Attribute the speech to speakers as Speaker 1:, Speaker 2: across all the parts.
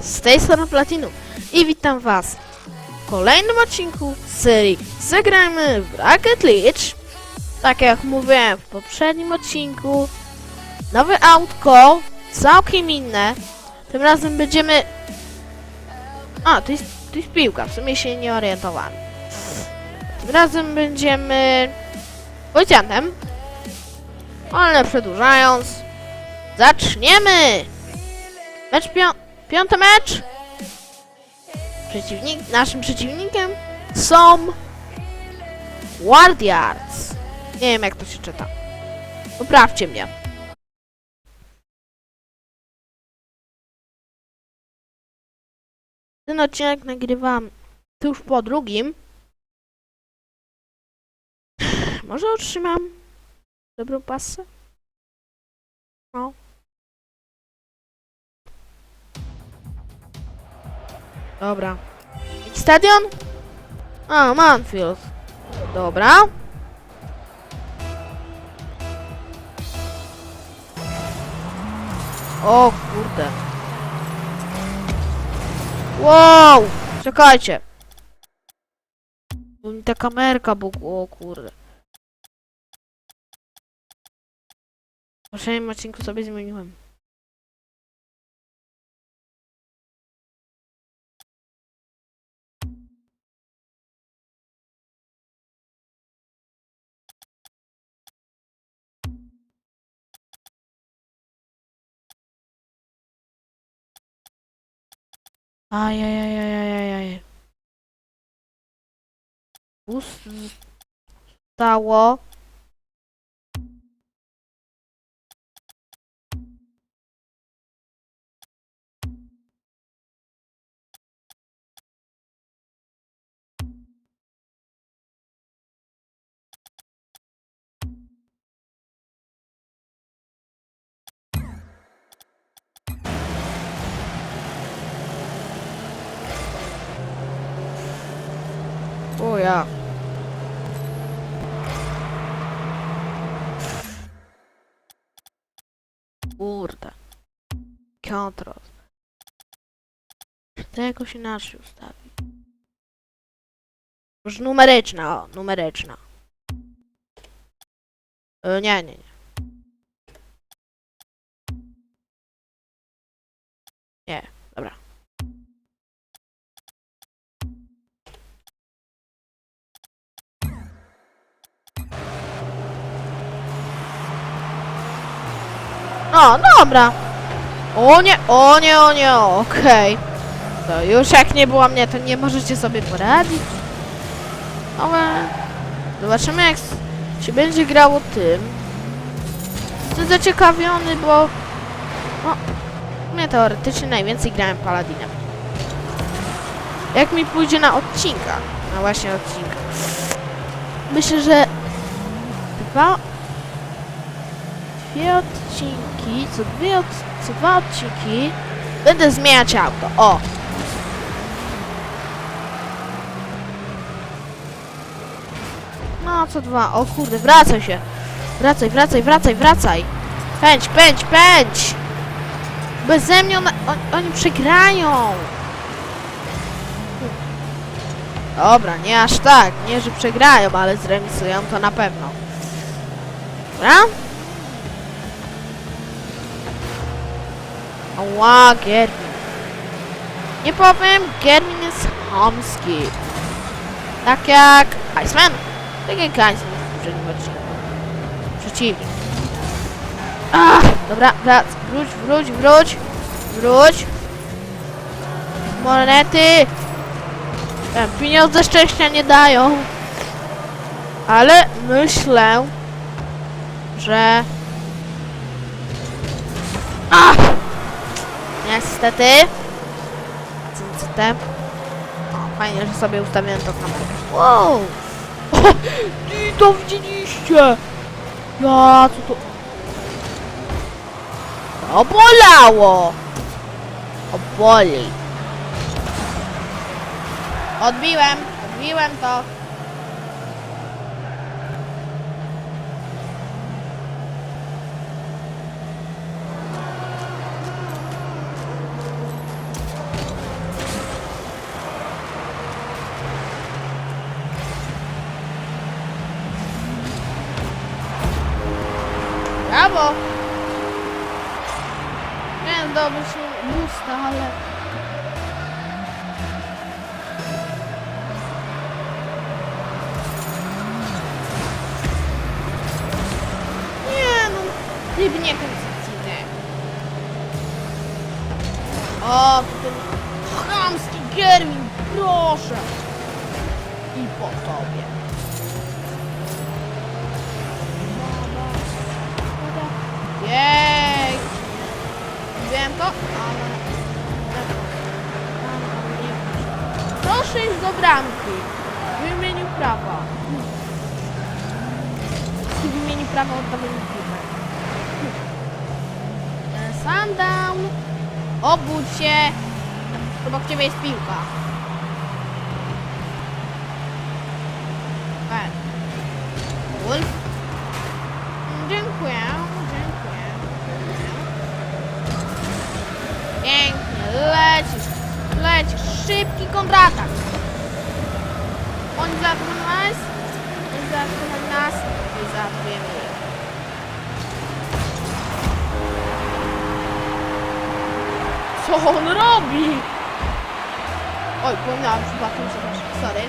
Speaker 1: Z tej strony Platinum i witam was w kolejnym odcinku serii Zagrajmy w Rocket League. Tak jak mówiłem w poprzednim odcinku, nowe autko, całkiem inne. Tym razem będziemy... A, to jest, to jest piłka, w sumie się nie orientowałem. Tym razem będziemy policjantem. Ale przedłużając, zaczniemy! Mecz pią piąty mecz! Przeciwnik, naszym przeciwnikiem są Wardiards. Nie wiem jak to się czyta. Poprawcie mnie. Ten odcinek nagrywam tuż po drugim. Może otrzymam dobrą pasę? No. Dobra. Stadion? A, Manfield. Dobra. O kurde. Wow! Czekajcie. Bo mi ta kamerka bugła, o kurde. W poprzednim odcinku sobie zmieniłem. Ajajajajajaj. Ustało. Ja. Kurde. Kontrol. To jakoś inaczej ustawi. Już numeryczna, o, numeryczna. E, nie, nie. Nie, O, dobra. O nie, o nie, o nie, okej. To już jak nie było mnie, to nie możecie sobie poradzić. Ale zobaczymy jak się będzie grało tym. Jestem zaciekawiony, bo no, mnie teoretycznie najwięcej grałem Paladinem. Jak mi pójdzie na odcinkach, na właśnie odcinkach. Myślę, że dwa dwie odcinki, co dwie od, co dwa odcinki będę zmieniać auto. O! No, co dwa. O kurde, wracaj się. Wracaj, wracaj, wracaj, wracaj. Pędź, pędź, pędź! Beze mnie ona, on, oni przegrają. Dobra, nie aż tak. Nie, że przegrają, ale zremisują to na pewno. Dobra? Ała, Germin. Nie powiem, Germin jest chamski. Tak jak Iceman. Tak jak Iceman w poprzednim odcinku. Przeciwnik. Ach, dobra, wrac. Wróć, wróć, wróć. Wróć. Monety. Pieniądze szczęścia nie dają. Ale myślę, że... Niestety. Niestety. O, fajnie, że sobie ustawiłem to kamerę. Wow! O, to widzieliście! Ja, co to... To bolało! O, boli. Odbiłem, odbiłem to. szybko! Nie wiem, dobrze, busta, ale... bramki. W imieniu prawa. W imieniu prawa oddamy piłkę. Sundown. Obudź się. Obok ciebie jest piłka. Wolf. Dziękuję, dziękuję. Pięknie, lecisz, lecisz, szybki kontratak. I zaatakujemy ich. Co on robi? Oj, pominęłam przypadkiem, przepraszam, sorry.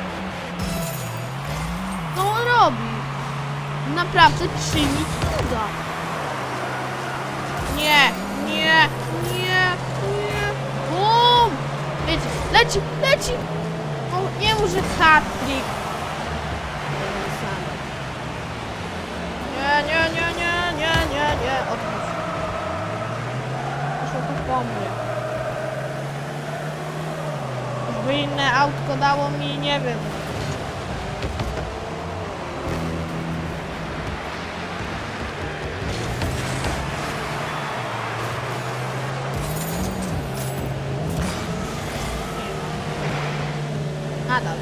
Speaker 1: Co on robi? Naprawdę czyni cuda. Nie, nie, nie, nie. Bum! Wiecie, leci, leci. O, nie może hat-trick. Nie, nie, nie, nie, nie, nie. Odpuść. Proszę to po mnie. Już by inne autko dało mi, nie wiem. Nadal.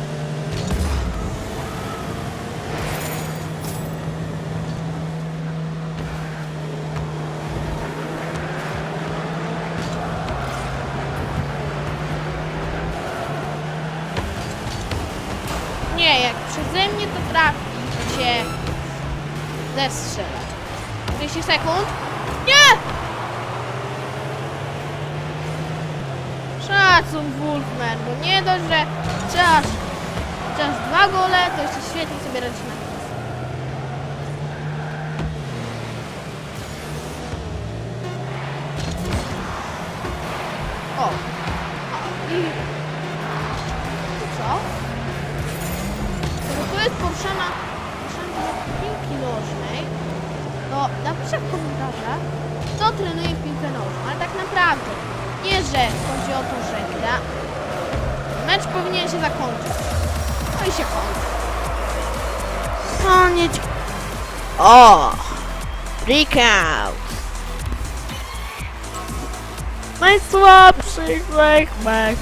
Speaker 1: Freak out! Najsłabszy, mech, mech.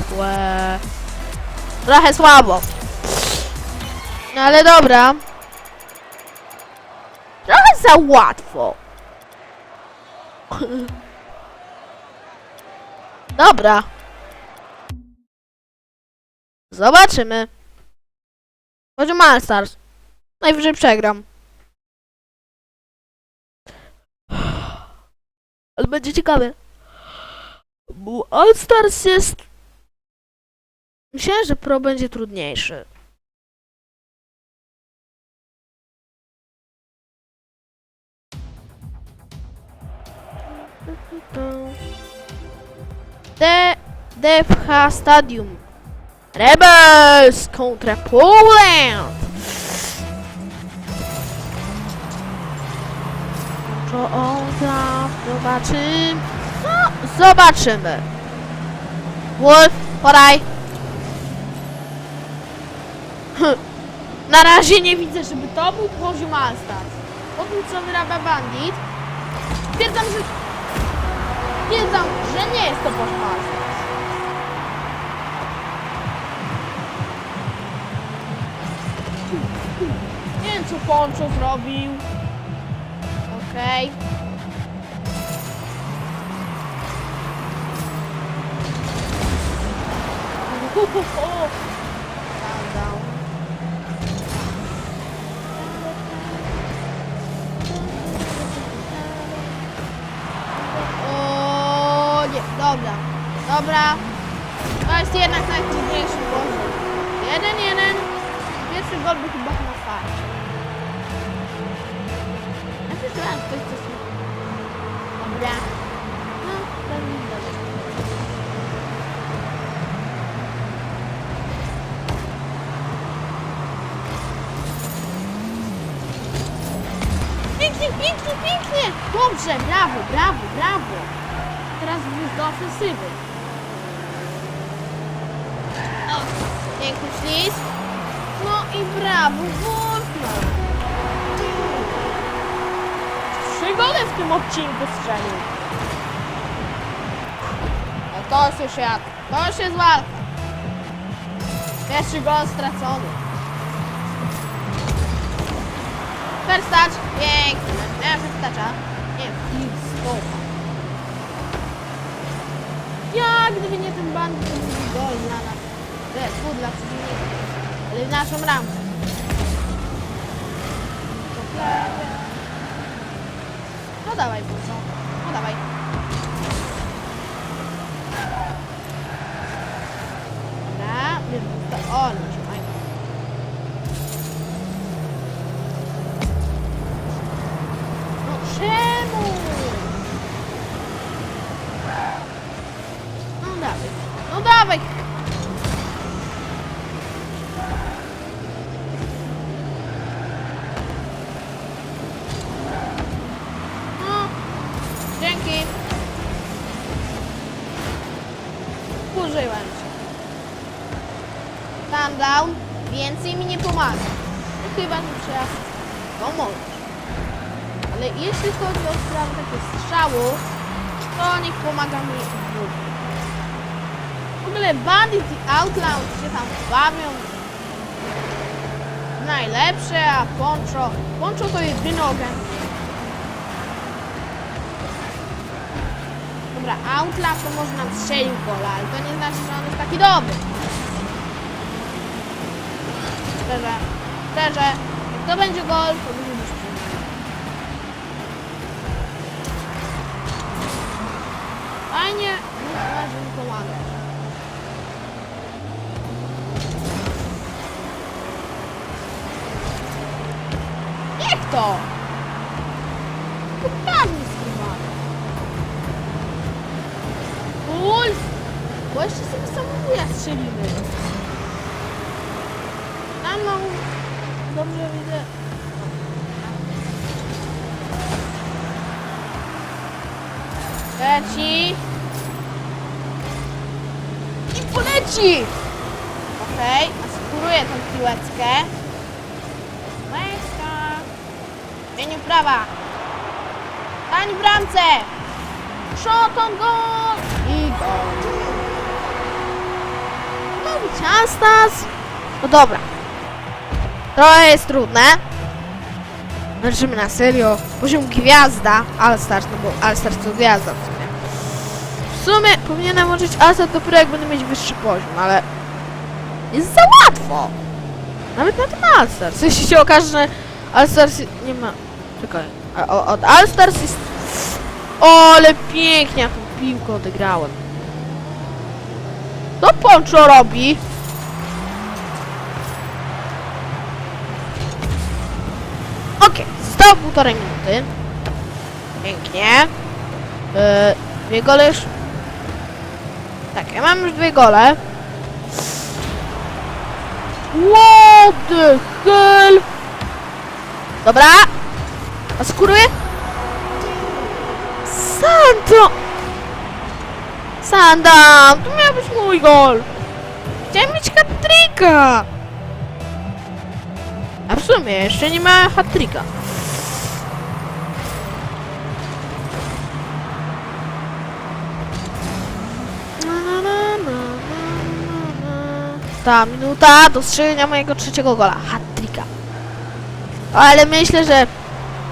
Speaker 1: Trochę słabo. No ale dobra. Trochę za łatwo. Dobra. Zobaczymy. Poziom All Stars. Najwyżej przegram. Ale będzie ciekawe. Bo All Stars jest... Myślałem, że Pro będzie trudniejszy. D DFH Stadium. Rebels kontra Poland. Co on tam zobaczymy? No, zobaczymy. Wolf, podaj. Na razie nie widzę, żeby to był poziom Alstars. Po tym, co wyrabia Bandit, stwierdzam, że stwierdzam, że nie jest to poziom Alstars. Nie wiem, co Poncho zrobił. Okej. Okay. O nie. Dobra, Dobra. To jest jednak najtrudniejszy poziom. Jeden, jeden. Pierwszy gol był chyba na farcie. Że ktoś coś... Dobra. No, pewnie dobrze. Pięknie, pięknie, pięknie! Dobrze, brawo, brawo, brawo! Teraz już do ofensywy. O, piękny ślizg. No i brawo, Wolfman! Trzy gole w tym odcinku strzelił. No to się świat, to już jest walka. Pierwszy gol stracony. First touch, pięknie. Miałem first toucha. Nie, first stopa. Ja, gdyby nie ten bandit, to byłby gol dla nas. Nie, fu, dla przeciwnika. Ale w naszą ramkę. No dawaj, Burco. No dawaj. Dobra, się fajnie. No Nie pomaga. No chyba, że przejazd. Możesz. Ale jeśli chodzi o sprawę takie strzału, to niech pomaga mi Bóg. W ogóle Bandit i Outlaw się tam bawią. Najlepsze, a Poncho... Poncho to jedyny ogień. Dobra, Outlaw to może nam strzelił gola, ale to nie znaczy, że on jest taki dobry. Szczerze, szczerze, jak to będzie gol, to będzie już przyjemny. Fajnie, że mi pomaga. Jak to? Dokładnie skrywane. Wolf! Bo jeszcze sobie samobuja strzelimy. Mam... Dobrze widzę. Leci. I poleci! Okej, asekuruję tą piłeczkę. Łezka. Zmienił prawa. Stań w bramce! Shot on goal! I gol. No ciastas. No dobra. To jest trudne. Walczymy na serio. Poziom gwiazda. All-Stars, no bo All-Stars to gwiazda w sumie. W sumie powinienem włączyć All-Stars dopiero jak będę mieć wyższy poziom, ale... Jest za łatwo. Nawet na tym All-Stars. Jeśli się okaże, że All-Stars nie ma... Czekaj. O, od All-Stars jest... O, ale pięknie ja tą piłkę odegrałem. Co Poncho robi? Okej, zostało półtorej minuty. Pięknie. Yy, dwie gole już. Tak, ja mam już dwie gole. What the hell? Dobra. Asekuruję. Santo! Sandam! To miał być mój gol! Chciałem mieć hat-tricka! A w sumie jeszcze nie ma hat-tricka. Ta minuta do strzelenia mojego trzeciego gola. Hat-tricka. Ale myślę, że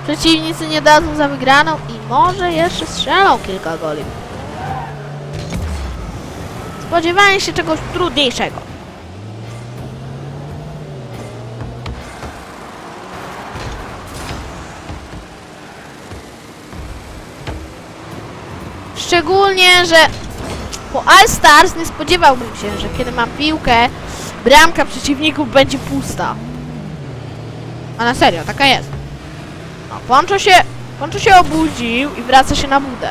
Speaker 1: przeciwnicy nie dadzą za wygraną i może jeszcze strzelą kilka goli. Spodziewałem się czegoś trudniejszego. Szczególnie, że po All Stars nie spodziewałbym się, że kiedy mam piłkę, bramka przeciwników będzie pusta. A na serio, taka jest. No, Poncho się, Poncho się obudził i wraca się na budę.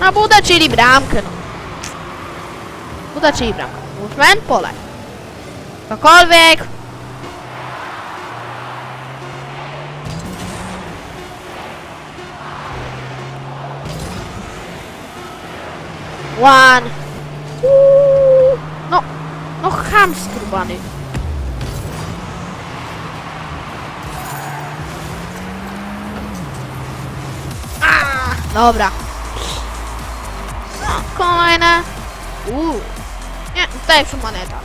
Speaker 1: Na budę, czyli bramkę, no. Buda, czyli bramka. Movement, pole. Cokolwiek. One. Uuu. No, no ham skrubany. A, dobra. No, kolejne. Uuu. Nie, tutaj przy moneta.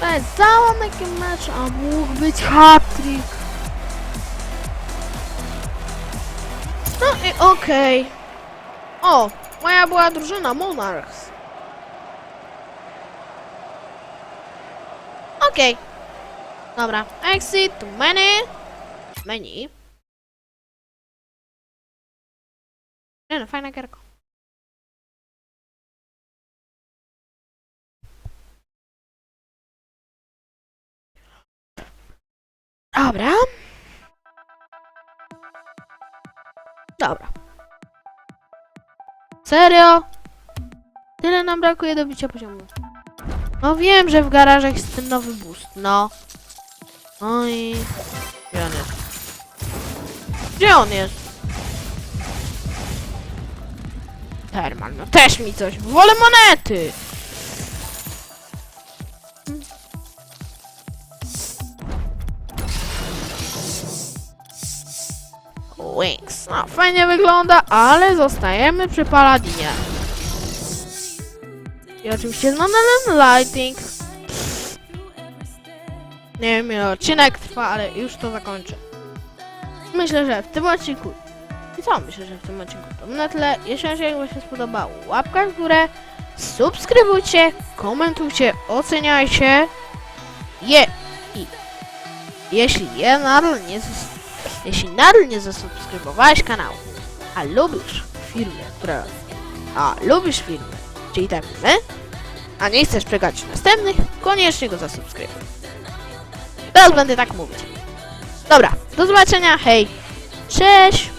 Speaker 1: Bez załamek mecz, a mógł być hat-trick. No i okej. O, moja była drużyna Monarchs. Okej. Dobra, exit to menu. Menu. Nie no, fajna gierka. Dobra. Dobra. Serio? Tyle nam brakuje do bicia poziomu. No wiem, że w garażach jest ten nowy boost, no. No i... Gdzie on jest? Gdzie on jest? Termal, no też mi coś. Wolę monety! Wings. No, fajnie wygląda, ale zostajemy przy Paladinie. I oczywiście no, no, no, lighting. Nie wiem ile odcinek trwa, ale już to zakończę. Myślę, że w tym odcinku i co myślę, że w tym odcinku to na tyle. Jeśli wam się spodobało, łapka w górę, subskrybujcie, komentujcie, oceniajcie. Je i jeśli je nadal nie zas- jeśli nadal nie zasubskrybowałeś kanału, a lubisz filmy, które a lubisz filmy, czyli te filmy, a nie chcesz przegapić następnych, koniecznie go zasubskrybuj. Teraz będę tak mówić. Dobra, do zobaczenia, hej, cześć!